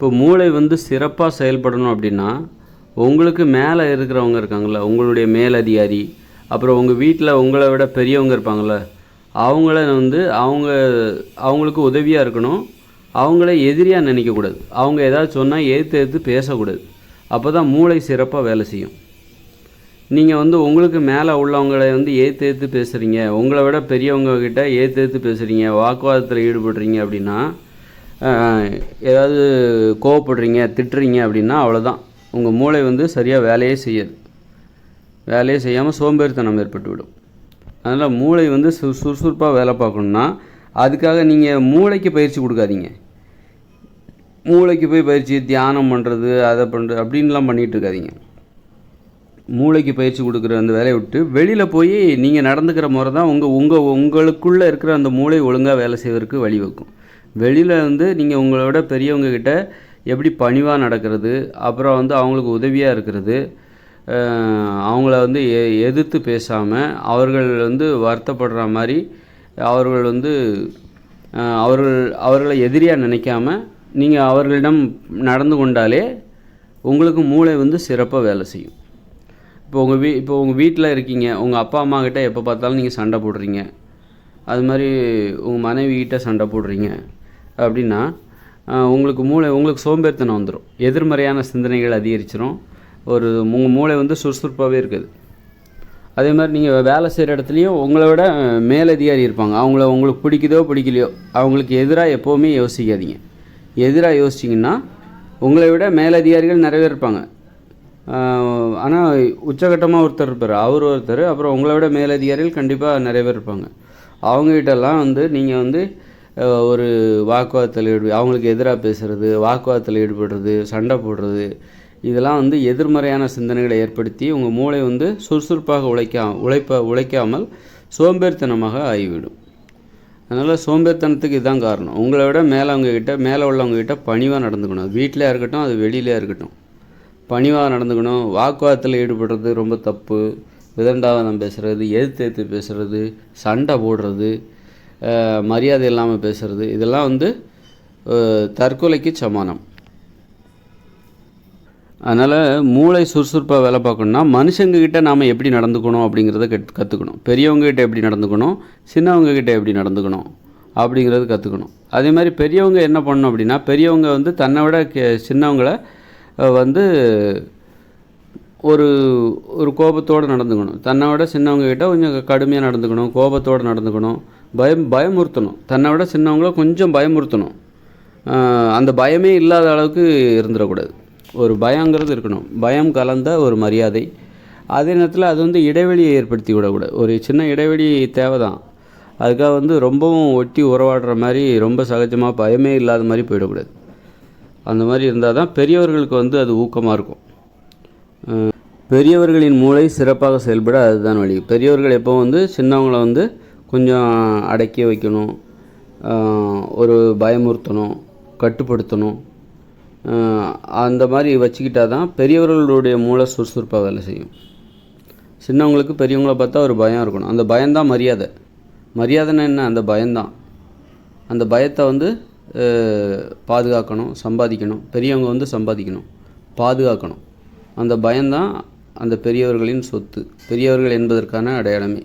இப்போ மூளை வந்து சிறப்பாக செயல்படணும் அப்படின்னா உங்களுக்கு மேலே இருக்கிறவங்க இருக்காங்கள்ல உங்களுடைய மேலதிகாரி அப்புறம் உங்கள் வீட்டில் உங்களை விட பெரியவங்க இருப்பாங்கள்ல அவங்கள வந்து அவங்க அவங்களுக்கு உதவியாக இருக்கணும். அவங்கள எதிரியாக நினைக்கக்கூடாது. அவங்க ஏதாவது சொன்னால் ஏற்று ஏற்று பேசக்கூடாது. அப்போ தான் மூளை சிறப்பாக வேலை செய்யும். நீங்கள் வந்து உங்களுக்கு மேலே உள்ளவங்களை வந்து ஏற்று ஏற்று பேசுகிறீங்க உங்களை விட பெரியவங்க கிட்ட ஏற்று ஏற்று பேசுகிறீங்க வாக்குவாதத்தில் ஈடுபடுறீங்க அப்படின்னா ஏதாவது கோவப்படுறீங்க திட்டுறீங்க அப்படின்னா அவ்வளோதான் உங்கள் மூளை வந்து சரியாக வேலையே செய்யாது. வேலையே செய்யாமல் சோம்பேறித்தனம் ஏற்பட்டுவிடும். அதனால் மூளை வந்து சு சுறுசுறுப்பாக வேலை பார்க்கணுன்னா அதுக்காக நீங்கள் மூளைக்கு பயிற்சி கொடுக்காதீங்க. மூளைக்கு போய் பயிற்சி தியானம் பண்ணுறது அதை பண்ணுறது அப்படின்லாம் பண்ணிகிட்டு இருக்காதீங்க. மூளைக்கு பயிற்சி கொடுக்குற அந்த வேலையை விட்டு வெளியில் போய் நீங்கள் நடந்துக்கிற முறை தான் உங்கள் உங்கள் உங்களுக்குள்ளே இருக்கிற அந்த மூளை ஒழுங்காக வேலை செய்வதற்கு வழிவகுக்கும். வெளியில் வந்து நீங்கள் உங்களோட பெரியவங்கக்கிட்ட எப்படி பணிவாக நடக்கிறது அப்புறம் வந்து அவங்களுக்கு உதவியாக இருக்கிறது அவங்கள வந்து எ எதிர்த்து பேசாமல் அவர்கள் வந்து வருத்தப்படுற மாதிரி அவர்கள் வந்து அவர்கள் அவர்களை எதிரியாக நினைக்காம நீங்கள் அவர்களிடம் நடந்து கொண்டாலே உங்களுக்கு மூளை வந்து சிறப்பாக வேலை செய்யும். இப்போ உங்கள் வீ இப்போ உங்கள் வீட்டில் இருக்கீங்க உங்கள் அப்பா அம்மா கிட்டே எப்போ பார்த்தாலும் நீங்கள் சண்டை போடுறீங்க. அது மாதிரி உங்கள் மனைவி கிட்டே சண்டை போடுறீங்க. அப்படின்னா உங்களுக்கு மூளை உங்களுக்கு சோம்பேறித்தனம் வந்துடும் எதிர்மறையான சிந்தனைகள் அதிகரிச்சிடும் ஒரு உங்கள் மூளை வந்து சுறுசுறுப்பாகவே இருக்குது. அதே மாதிரி நீங்கள் வேலை செய்கிற இடத்துலையும் உங்களை விட மேலதிகாரி இருப்பாங்க. அவங்கள உங்களுக்கு பிடிக்குதோ பிடிக்கலையோ அவங்களுக்கு எதிராக எப்போவுமே யோசிக்காதீங்க. எதிராக யோசிச்சிங்கன்னா உங்களை விட மேலதிகாரிகள் நிறைய பேர் இருப்பாங்க. ஆனால் உச்சகட்டமாக ஒருத்தர் இருப்பார். அவர் ஒருத்தர் அப்புறம் உங்களை விட மேலதிகாரிகள் கண்டிப்பாக நிறைய பேர் இருப்பாங்க. அவங்ககிட்டலாம் வந்து நீங்கள் வந்து ஒரு வாக்குவாதத்தில் ஈடு அவங்களுக்கு எதிராக பேசுகிறது வாக்குவாதத்தில் ஈடுபடுறது சண்டை போடுறது இதெல்லாம் வந்து எதிர்மறையான சிந்தனைகளை ஏற்படுத்தி உங்கள் மூளை வந்து சுறுசுறுப்பாக உழைக்கா உழைப்ப உழைக்காமல் சோம்பேறித்தனமாக ஆகிவிடும். அதனால் சோம்பேறித்தனத்துக்கு இதுதான் காரணம். உங்களை விட மேலவங்க கிட்ட மேலே உள்ளவங்க கிட்ட பணிவாக நடந்துக்கணும். அது இருக்கட்டும் அது வெளியிலையாக இருக்கட்டும். பணிவாக நடந்துக்கணும். வாக்குவாதத்தில் ஈடுபடுறது ரொம்ப தப்பு. விதண்டாவதம் பேசுகிறது எதிர்த்து எதிர்த்து பேசுகிறது சண்டை போடுறது மரியாதை இல்லாமல் பேசுகிறது இதெல்லாம் வந்து தற்கொலைக்கு சமானம். அதனால் மூளை சுறுசுறுப்பாக வேலை பார்க்கணுன்னா மனுஷங்கக்கிட்ட நாம் எப்படி நடந்துக்கணும் அப்படிங்கிறத கட் கற்றுக்கணும் பெரியவங்ககிட்ட எப்படி நடந்துக்கணும்? சின்னவங்கக்கிட்ட எப்படி நடந்துக்கணும்? அப்படிங்கிறது கற்றுக்கணும் அதே மாதிரி பெரியவங்க என்ன பண்ணணும் அப்படின்னா பெரியவங்க வந்து தன்னை விட கே சின்னவங்களை வந்து ஒரு ஒரு கோபத்தோடு நடந்துக்கணும். தன்னை விட சின்னவங்க கொஞ்சம் கடுமையாக நடந்துக்கணும் கோபத்தோடு நடந்துக்கணும். பயம் பயமுறுத்தணும். தன்னை விட சின்னவங்கள கொஞ்சம் பயமுறுத்தணும். அந்த பயமே இல்லாத அளவுக்கு இருந்துடக்கூடாது. ஒரு பயங்கிறது இருக்கணும். பயம் கலந்த ஒரு மரியாதை. அதே நேரத்தில் அது வந்து இடைவெளியை ஏற்படுத்தி விடக்கூடாது. ஒரு சின்ன இடைவெளி தேவை தான் அதுக்காக வந்து ரொம்பவும் ஒட்டி உறவாடுற மாதிரி ரொம்ப சகஜமாக பயமே இல்லாத மாதிரி போயிடக்கூடாது. அந்த மாதிரி இருந்தால் தான் பெரியவர்களுக்கு வந்து அது ஊக்கமாக இருக்கும். பெரியவர்களின் மூளை சிறப்பாக செயல்பட அதுதான் வழி. பெரியவர்கள் எப்போ வந்து சின்னவங்களை வந்து கொஞ்சம் அடக்கி வைக்கணும் ஒரு பயமுறுத்தணும் கட்டுப்படுத்தணும். அந்த மாதிரி வச்சுக்கிட்டா தான் பெரியவர்களுடைய மூளை சுறுசுறுப்பாக வேலை செய்யும். சின்னவங்களுக்கு பெரியவங்கள பார்த்தா ஒரு பயம் இருக்கணும். அந்த பயம்தான் மரியாதை. மரியாதைன்னா என்ன? அந்த பயம்தான் அந்த பயத்தை வந்து பாதுகாக்கணும் சம்பாதிக்கணும். பெரியவங்க வந்து சம்பாதிக்கணும். பாதுகாக்கணும். அந்த பயம்தான் அந்த பெரியவர்களின் சொத்து. பெரியவர்கள் என்பதற்கான அடையாளமே.